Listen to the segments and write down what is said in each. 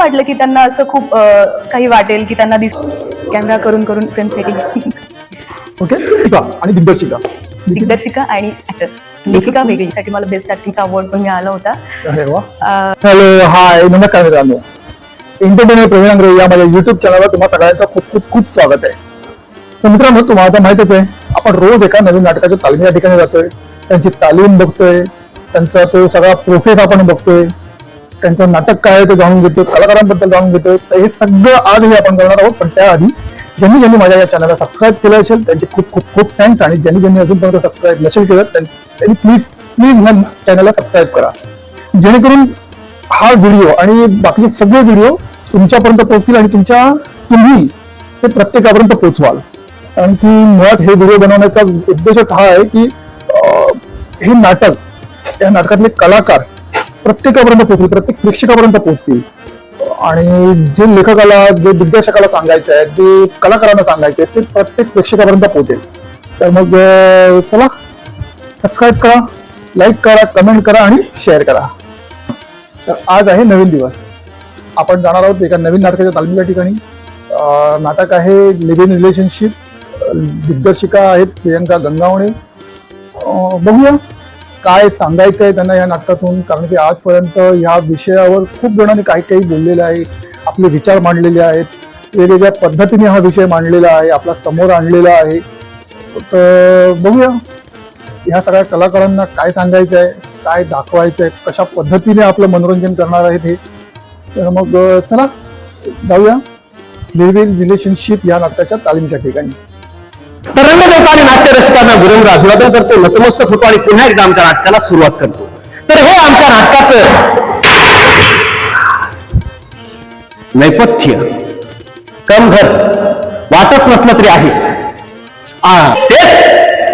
वाटलं की त्यांना असं खूप काही वाटेल की त्यांना दिस कॅमेरा करून करून फिल्म सेटिंग ओके आणि दिग्दर्शिका. दिग्दर्शिका आणि ऍक्टर लेखिका वेगळी साठी मला बेस्ट ऍक्टिंगचा अवॉर्ड पण मिळाला होता. हॅलो हाय नमस्कार मित्रांनो. एंटरटेनर प्रवीण अंग्रे या माझ्या युट्यूब चॅनलवर तुम्हा सगळ्यांचं खूप खूप खूप स्वागत आहे. तर मित्रांनो तुम्हाला आता माहितच आहे आपण रोज एका नवीन नाटकाच्या तालीम या ठिकाणी जातोय. त्यांची तालीम बघतोय त्यांचा तो सगळा प्रोसेस आपण बघतोय. त्यांचं नाटक काय आहे ते जाणून घेतो कलाकारांबद्दल जाणून घेतो तर हे सगळं आज हे आपण करणार आहोत पण त्याआधी ज्यांनी ज्यांनी माझ्या या चॅनलला सबस्क्राईब केलं असेल त्यांचे खूप खूप खूप थँक्स आणि ज्यांनी ज्यांनी अजूनपर्यंत सबस्क्राईब नसेल केलं त्यांनी प्लीज प्लीज ह्या चॅनलला सबस्क्राईब करा. जेणेकरून हा व्हिडिओ आणि बाकीचे सगळे व्हिडिओ तुमच्यापर्यंत पोहोचतील आणि तुमच्या तुम्ही ते प्रत्येकापर्यंत पोहोचवाल. कारण की मुळात हे व्हिडिओ बनवण्याचा उद्देशच हा आहे की अं, हे नाटक त्या नाटकातले कलाकार प्रत्येकापर्यंत पोहोचतील प्रत्येक प्रेक्षकापर्यंत पोहोचतील. आणि जे लेखकाला जे दिग्दर्शकाला सांगायचं आहे जे कलाकारांना सांगायचं आहे ते प्रत्येक प्रेक्षकापर्यंत पोहोचेल. तर मग चला सबस्क्राईब करा लाईक करा कमेंट करा आणि शेअर करा. तर आज आहे नवीन दिवस. आपण जाणार आहोत एका नवीन नाटकाच्या तालमीच्या ठिकाणी. नाटक आहे लिव्ह इन रिलेशनशिप दिग्दर्शिका आहेत प्रियंका गंगावणे. बघूया. काय सांगायचं आहे त्यांना या नाटकातून? कारण की आजपर्यंत ह्या विषयावर खूप जणांनी काही काही बोललेलं आहे आपले विचार मांडलेले आहेत. वेगवेगळ्या पद्धतीने हा विषय मांडलेला आहे आपला समोर आणलेला आहे. तर बघूया. ह्या सगळ्या कलाकारांना काय सांगायचं आहे काय दाखवायचं आहे कशा पद्धतीने आपलं मनोरंजन करणार आहेत हे? तर मग चला जाऊया. लिव्ह इन रिलेशनशिप या नाटकाच्या तालीमच्या ठिकाणी. तर रंगदेवता आणि नाट्य रसिकांना अभिवादन करतो नतमस्तक होतो आणि पुन्हा एकदा आमच्या नाटकाला सुरुवात करतो. तर हे आमच्या नाटकाचं नैपथ्य. कमघर. वाटत नसलं तरी आहे. तेच.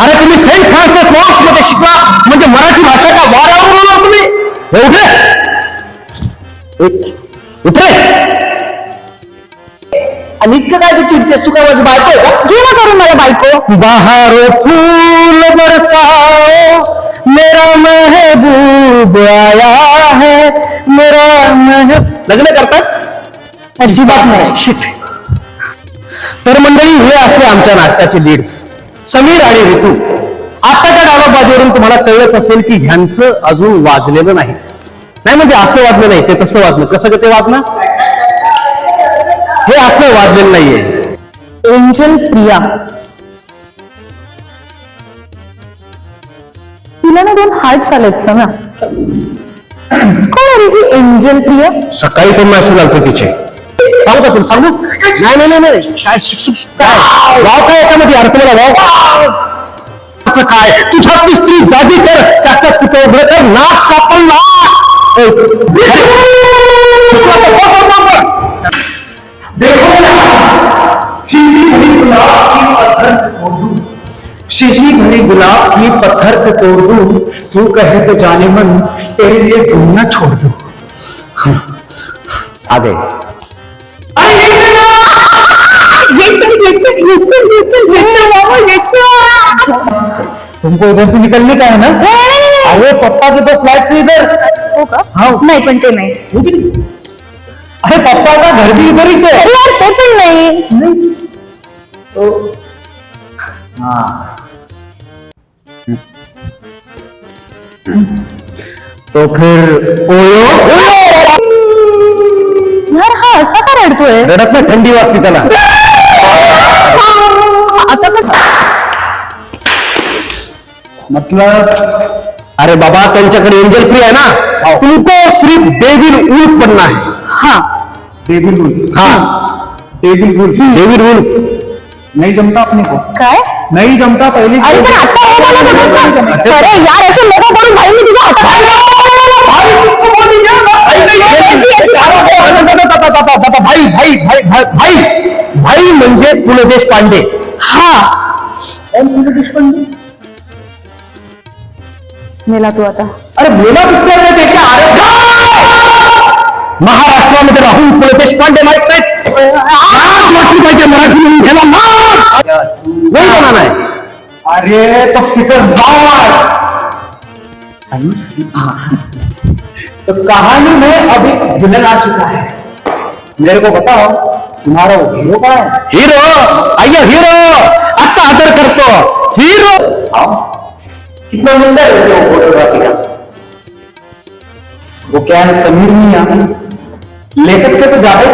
अरे तुम्ही सेंट फ्रान्सिस मॉर्समध्ये शिकला. म्हणजे मराठी भाषा का वाऱ्यावर तुम्ही? हे उठे उठे तू चिडतेस? तू काय माझी बायको आहे का? घे ना करून मला बायको. बहारो फूल बरसाओ मेरा महबूब आया है मेरा महबूब लग्न करतात? अजिबात नाही. शिट. तर मंडळी हे असले आमच्या नाटकाचे लीड्स समीर आणि ऋतू आताच्या डावाबाजीवरून तुम्हाला कळलंच असेल की ह्यांचं अजून वाजलेलं नाही. नाही म्हणजे असं वाजलं नाही ते तसं वाजलं. कसं का ते वाजलं? हे असं वाजलेलं नाहीये एंजल प्रिया तिला ना दोन हार्ट आलेत ना। कोण आहे रे ही एंजल प्रिया सकाळी पण मेसेज आलते तिचे सांगू का सांगू नाही नाही नाही, नाही। काय शिक- शिक- काय वाव काय याच्यामध्ये यार? तुम्हाला वाव त्याचं काय तुझ्या स्त्री जागी कर। त्याचं नाक कापल नाक ए, चुकलं तर बघ, बघ, बघ, बघ. शीशी भरी गुलाब की पत्थर से तोड़। दूँ तू कहे तो जाने मन तेरे लिए दुनिया छोड़ दूँ। हाँ, आ गए। तुमको उधर से निकलने का है ना? अरे पप्पा के तो फ्लैट से इधर। हो। का हाँ नाही। पण ते नहीं। अरे पप्पा का घर भी इधर ही अरे यार ते पण नाही. तो हाँ. तो फिर ओयो. यार हा असा का रडतोय? रडत ना थंडी वाजते त्याला. आता कसं? मतलब अरे बाबा त्यांच्याकडे एंजल फ्री आहे ना? तुमको सिर्फ डेविल उल्फ बनना है हा. डेविल उल्फ हाँ। डेविल उल्फ डेविल उल्फ नहीं जमता अपने को। काय? नहीं जमता पहले। अरे पण आता हे बोलत होतस ना अरे यार असं नको करून भाई मी तुझ्या हातात भाई भाई भाई भाई भाई भाई म्हणजे पु ल देशपांडे हा। पु ल देशपांडे मेला तू आता। अरे मेला पिक्चर नाही देखा अरे महाराष्ट्रामध्ये राहुल पु ल देशपांडे माहित नाहीत लाज वाटली पाहिजे मराठी म्हणून घ्यायला अरे तो फिकर तो कहानी में अभी विलन आ चुका है मेरे को बताओ तुम्हारा हीरो कहाँ है हीरो अय्यो हीरो आता आदर करतो हीरो कितना मिलता है। वो फोटोग्राफी का वो क्या है समीर मियाँ लेखक से तो ज़्यादा ही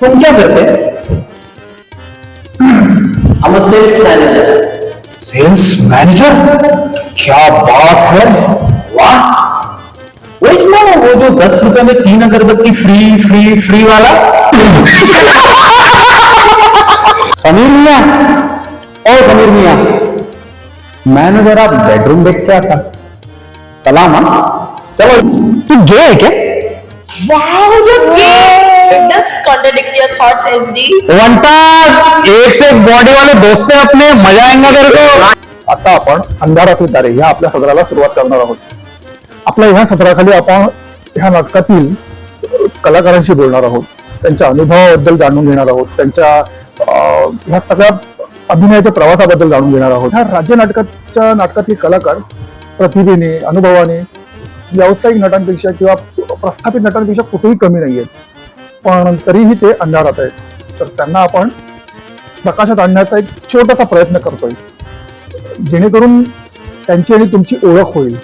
तुम क्या करते? हम सेल्स मैनेजर सेल्स मैनेजर क्या बात है? वाह! वही ना वो जो दस रुपए में तीन अगरबत्ती फ्री फ्री फ्री वाला। समीर मिया। ओ समीर मियाँ। मैंने जरा बेडरूम देख के आता। सलाम हाँ. चलो. तू गे है does contradict your thoughts, SD. वंटा एक से एक बॉडी वाले दोस्त हैं अपने मजा आएगा तेरे को. आता आपण अंधारातील तारे ह्या आपल्या सदराला सुरुवात करणार आहोत. आपल्या ह्या सदराखाली आपण ह्या नाटकातील कलाकारांशी बोलणार आहोत. त्यांच्या अनुभवाबद्दल जाणून घेणार आहोत. त्यांच्या अं, ह्या सगळ्या अभिनयाच्या प्रवासाबद्दल जाणून घेणार आहोत. ह्या राज्य नाटकाच्या नाटकातील कलाकार प्रतिभेने अनुभवाने व्यावसायिक नटांपेक्षा किंवा प्रस्थापित नटांपेक्षा कुठेही कमी नाही आहेत पण तरीही ते अंधारात आहेत. तर त्यांना आपण प्रकाशात आणण्याचा एक छोटासा प्रयत्न करतोय. जेणेकरून त्यांची आणि तुमची ओळख होईल.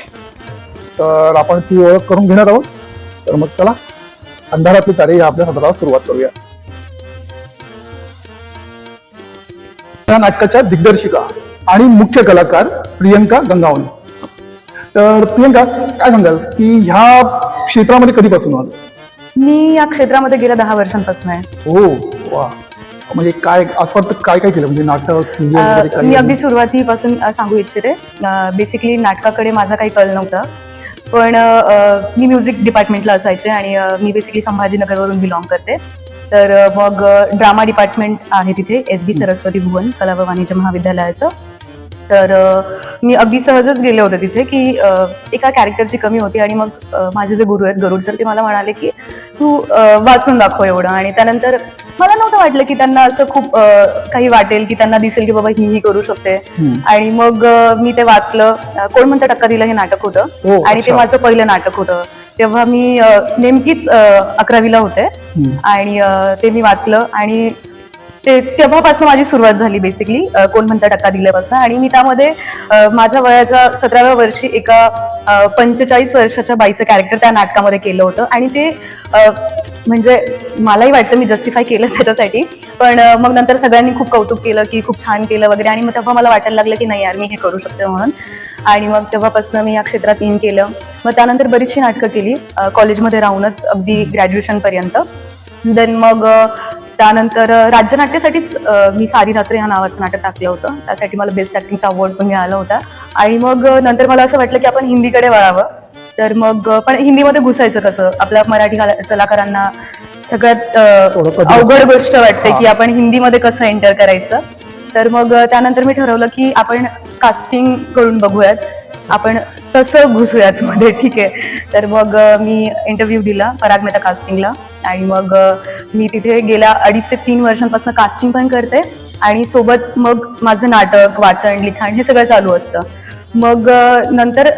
तर आपण ती ओळख करून घेणार आहोत. तर मग चला अंधारातली तारे या आपल्या सत्राला सुरुवात करूया. या नाटकाच्या दिग्दर्शिका आणि मुख्य कलाकार प्रियंका गंगावणे तर प्रियंका काय सांगाल की ह्या क्षेत्रामध्ये कधीपासून आहात मी या क्षेत्रामध्ये गेल्या दहा वर्षांपासून आहे. हो वा. म्हणजे काय आजपर्यंत काय काय केलं? म्हणजे नाटक सिरियल वगैरे अं, मी अगदी सुरुवातीपासून अं, सांगू इच्छिते. बेसिकली नाटकाकडे माझा काही कल नव्हता. पण अं, मी म्युझिक डिपार्टमेंटला असायचे आणि अं, मी बेसिकली संभाजीनगरवरून बिलॉंग करते. तर अं, मग ड्रामा डिपार्टमेंट आहे तिथे एस बी सरस्वती भुवन कला व वाणिज्य महाविद्यालयाचं. तर मी अगदी सहजच गेले होते तिथे की एका कॅरेक्टरची कमी होती आणि मग माझे जे गुरु आहेत गरुड सर ते मला म्हणाले की तू वाचून दाखव एवढं. आणि त्यानंतर मला नव्हतं वाटलं की त्यांना असं खूप काही वाटेल की त्यांना दिसेल की बाबा ही ही करू शकते. आणि मग मी ते वाचलं. कोण म्हणतं टक्का दिला हे नाटक होतं. हो, आणि ते. माझं पहिलं नाटक होतं. तेव्हा मी नेमकीच अकरावीला होते. आणि ते मी वाचलं. आणि ते तेव्हापासून माझी सुरुवात झाली बेसिकली कोण म्हणता टक्का दिल्यापासून. आणि मी त्यामध्ये माझ्या वयाच्या सतराव्या वर्षी एका पंचेचाळीस वर्षाच्या बाईचं कॅरेक्टर त्या नाटकामध्ये केलं होतं. आणि ते म्हणजे मलाही वाटतं मी जस्टिफाय केलं त्याच्यासाठी. पण मग नंतर सगळ्यांनी खूप कौतुक केलं की खूप छान केलं वगैरे. आणि मग तेव्हा मला वाटायला लागलं की नाही यार मी हे करू शकते म्हणून. आणि मग तेव्हापासून मी या क्षेत्रात इन केलं. मग त्यानंतर बरीचशी नाटकं केली. कॉलेजमध्ये राहूनच अगदी ग्रॅज्युएशनपर्यंत देन मग त्यानंतर राज्यनाट्यासाठीच मी सारी रात्र ह्या नावाचं नाटक टाकलं होतं. त्यासाठी मला बेस्ट ॲक्टिंगचा अवॉर्ड पण मिळाला होता. आणि मग नंतर मला असं वाटलं की आपण हिंदीकडे वळावं. तर मग पण हिंदीमध्ये घुसायचं कसं? आपल्या मराठी कला- कलाकारांना सगळ्यात अवघड गोष्ट वाटते. की आपण हिंदीमध्ये कसं एंटर करायचं? तर मग त्यानंतर मी ठरवलं की आपण कास्टिंग करून बघूयात. आपण तसं घुसूयात मध्ये ठीक आहे. तर मग मी इंटरव्ह्यू दिला पराग मेहता कास्टिंगला आणि मग मी तिथे गेल्या अडीच ते तीन वर्षांपासून कास्टिंग पण करते आणि सोबत मग माझं नाटक वाचन लिखाण हे सगळं चालू असतं. मग नंतर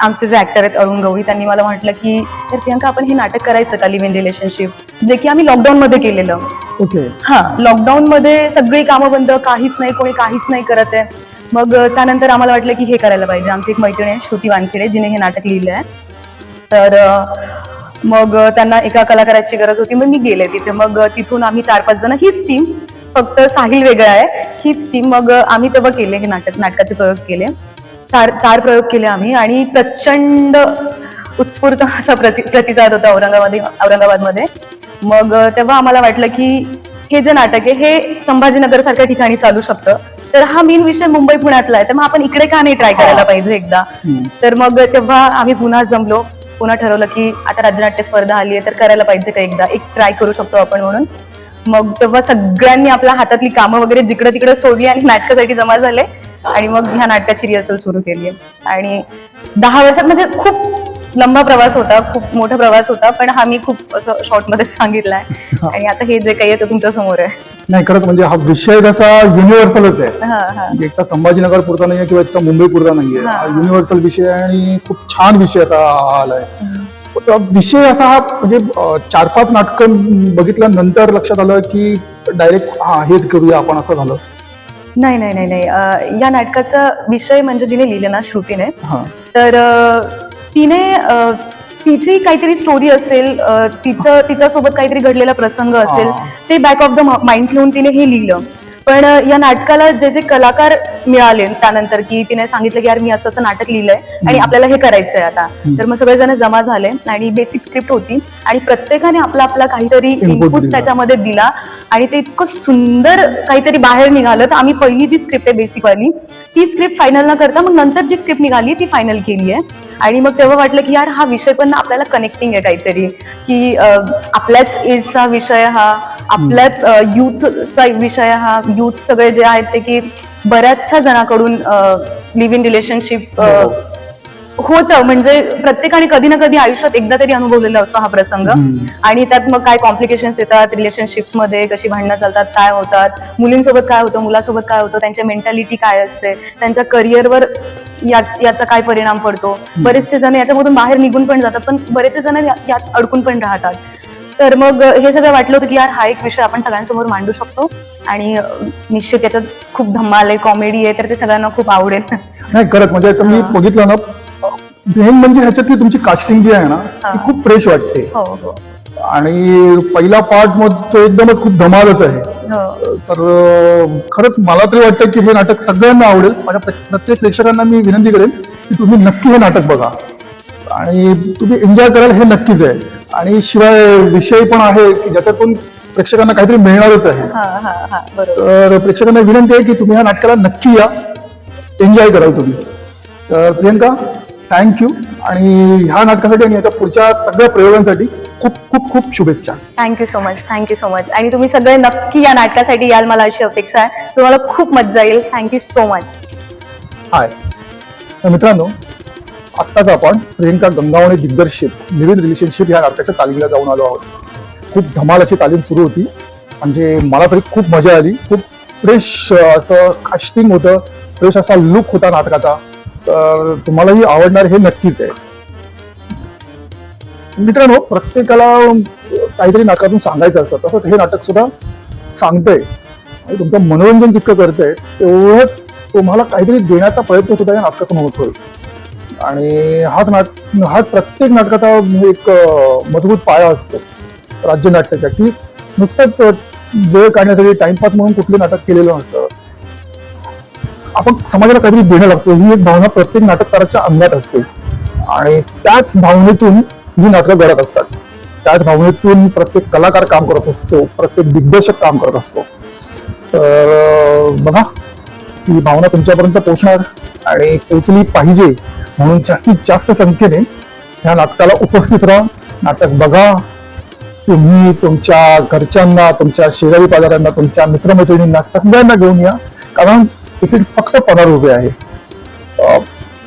आमचे जे ऍक्टर आहेत अरुण गवळी त्यांनी मला म्हटलं की तर प्रियंका आपण हे नाटक करायचं का लिव्ह इन रिलेशनशिप जे की आम्ही लॉकडाऊन मध्ये केलेलं. ओके. हा लॉकडाऊन मध्ये सगळी कामं बंद काहीच नाही कोणी काहीच नाही करत आहे. मग त्यानंतर आम्हाला वाटलं की हे करायला पाहिजे. आमची एक मैत्रीण आहे श्रुती वानखेडे जिने हे नाटक लिहिलं आहे. तर मग त्यांना एका कलाकाराची गरज होती. मग मी गेले तिथे. मग तिथून आम्ही चार पाच जण हीच टीम फक्त साहिल वेगळा आहे हीच टीम मग आम्ही तेव्हा केले हे नाटक नाटकाचे प्रयोग केले. चार चार प्रयोग केले आम्ही आणि प्रचंड उत्स्फूर्त असा प्रति प्रतिसाद होता औरंगाबाद औरंगाबादमध्ये. मग तेव्हा आम्हाला वाटलं की हे जे नाटक आहे हे संभाजीनगर सारख्या ठिकाणी चालू शकतं. तर हा मेन विषय मुंबई पुण्यातला आहे. तर मग आपण इकडे का नाही ट्राय करायला पाहिजे एकदा. तर मग तेव्हा आम्ही पुन्हा जमलो. पुन्हा ठरवलं की आता राज्यनाट्य स्पर्धा आली आहे तर करायला पाहिजे का एकदा? एक ट्राय करू शकतो आपण म्हणून. मग तेव्हा सगळ्यांनी आपल्या हातातली कामं वगैरे जिकडे तिकडे सोडली आणि नाटकासाठी जमा झाले. आणि मग ह्या नाटकाची रिहर्सल सुरू केली आहे आणि दहा वर्षात म्हणजे खूप लंबा प्रवास होता खूप मोठा प्रवास होता पण हा मी खूप असं शॉर्टमध्ये सांगितलाय. आणि आता हे जे काही आहे ते तुमच्यासमोर आहे. नाही खरंच म्हणजे हा विषय कसा युनिव्हर्सलच आहे. म्हणजे एकटा संभाजीनगर पुरता नाहीये किंवा एकटा मुंबई पुरता नाहीये. युनिव्हर्सल विषय आहे आणि खूप छान विषय असा हा आलाय. विषय असा हा म्हणजे चार पाच नाटकं बघितल्यानंतर लक्षात आलं की डायरेक्ट हा हेच करूया आपण असं झालं. नाही नाही नाही नाही. अं, या नाटकाचा विषय म्हणजे जिने लिहिले ना श्रुतीने हा. तर अं, तिने अं, तिची काहीतरी स्टोरी असेल अं, तिचं तिच्यासोबत काहीतरी घडलेला प्रसंग असेल हा. ते बॅक ऑफ द माइंड ठेवून तिने हे लिहिलं. पण या नाटकाला जे जे कलाकार मिळाले त्यानंतर की तिने सांगितलं की यार मी असं असं नाटक लिहिलंय आणि आपल्याला हे करायचंय आता. तर मग सगळेजण जमा झाले आणि बेसिक स्क्रिप्ट होती आणि प्रत्येकाने आपला आपला काहीतरी इनपुट. त्याच्यामध्ये दिला आणि ते इतकं सुंदर काहीतरी बाहेर निघालं. तर आम्ही पहिली जी स्क्रिप्ट आहे बेसिक वाली ती स्क्रिप्ट फायनल न करता मग नंतर जी स्क्रिप्ट निघाली ती फायनल केली आहे. आणि मग तेव्हा वाटलं की यार हा विषय पण आपल्याला कनेक्टिंग आहे काहीतरी. की आपल्याच एजचा विषय हा. आपल्याच युथचा विषय हा. युथ सगळे जे आहेत ते की बऱ्याचशा जणांकडून लिव्ह इन रिलेशनशिप होतं. म्हणजे प्रत्येकाने कधी ना कधी आयुष्यात एकदा तरी अनुभवलेला असतो हा प्रसंग. आणि त्यात मग काय कॉम्प्लिकेशन्स येतात? रिलेशनशिप्समध्ये कशी भांडणं चालतात? काय होतात? मुलींसोबत काय होतं? मुलासोबत काय होतं? त्यांच्या मेंटॅलिटी काय असते? त्यांच्या करिअरवर याचा काय परिणाम पडतो? बरेचसे जण याच्यामधून बाहेर निघून पण जातात. पण बरेचसे जण यात अडकून पण राहतात. तर मग हे सगळं वाटलं होतं की यार हा एक विषय आपण सगळ्यांसमोर मांडू शकतो. आणि निश्चित याच्यात खूप धम्माल आहे कॉमेडी आहे तर ते सगळ्यांना खूप आवडेल. नाही खरंच म्हणजे मी. बघितलं ना मेन म्हणजे ह्याच्यातली तुमची कास्टिंग जी आहे ना ती. खूप फ्रेश वाटते. हो हो. आणि पहिला पार्ट मग तो एकदमच खूप धमालच आहे. हो. तर खरंच मला तरी वाटतं की हे नाटक सगळ्यांना आवडेल. माझ्या प्रे- प्रत्येक प्रेक्षकांना मी विनंती करेन की तुम्ही नक्की हे नाटक बघा. आणि तुम्ही एन्जॉय कराल हे नक्कीच आहे. आणि शिवाय विषय पण आहे की ज्याच्यातून प्रेक्षकांना काहीतरी मिळणारच आहे. हा हा हा बरोबर. तर प्रेक्षकांना विनंती आहे की तुम्ही ह्या नाटकाला नक्की या. एन्जॉय कराल तुम्ही. तर प्रियंका थँक्यू आणि ह्या नाटकासाठी आणि ह्याच्या पुढच्या सगळ्या प्रयोगांसाठी खूप खूप खूप शुभेच्छा. Thank you so much thank you so much आणि तुम्ही सगळे नक्की या नाटकासाठी याल मला अशी अपेक्षा आहे. तुम्हाला खूप मजा येईल. थँक्यू सो मच हाय तर मित्रांनो आत्ताच आपण प्रियंका गंगावणे दिग्दर्शित लिव्ह रिलेशनशिप या नाटकाच्या तालीमीला जाऊन आलो आहोत. खूप धमाल अशी तालीम सुरू होती. म्हणजे मला तरी खूप मजा आली. खूप फ्रेश असं कास्टिंग होतं. फ्रेश असा लुक होता नाटकाचा. तर तुम्हालाही आवडणार हे नक्कीच आहे. मित्रांनो प्रत्येकाला काहीतरी नाटकातून सांगायचं असतं. तसंच हे नाटक सुद्धा सांगतंय. आणि तुमचं मनोरंजन जितकं करतंय तेवढंच तुम्हाला काहीतरी देण्याचा प्रयत्न सुद्धा या नाटकातून होतोय. आणि हाच नाट हाच प्रत्येक नाटकाचा एक मजबूत पाया असतो राज्य नाट्याच्या की नुसतंच वेळ काढण्यासाठी टाइमपास म्हणून कुठलं नाटक केलेलं नसतं. आपण समाजाला काहीतरी देणं लागतो ही एक भावना प्रत्येक नाटककाराच्या अंगात असते. आणि त्याच भावनेतून ही नाटकं घडत असतात. त्याच भावनेतून प्रत्येक कलाकार काम करत असतो प्रत्येक दिग्दर्शक काम करत असतो. तर अं, बघा ही भावना तुमच्यापर्यंत पोहोचणार आणि पोचली पाहिजे. म्हणून जास्तीत जास्त संख्येने ह्या नाटकाला उपस्थित राहा. नाटक बघा. तुम्ही तुमच्या घरच्यांना तुमच्या शेजारी पाजाऱ्यांना तुमच्या मित्रमैत्रिणींना सगळ्यांना घेऊन या. कारण तिकीट फक्त पंधरा रुपये आहे. अं,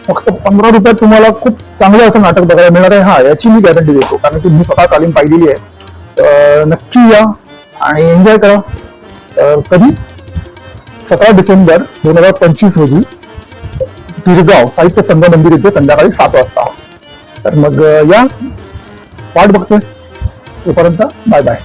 फक्त पंधरा रुपयात तुम्हाला खूप चांगलं असं नाटक बघायला मिळणार आहे. हा याची मी गॅरंटी देतो. कारण की मी स्वतः तालीम पाहिलेली आहे. नक्की या आणि एन्जॉय करा. तर कधी? सतरा डिसेंबर दोन हजार पंचवीस रोजी. गिरगाव साहित्य संघ मंदिर इथे संध्याकाळी सात वाजता. तर मग या. वाट बघतोय. तोपर्यंत बाय बाय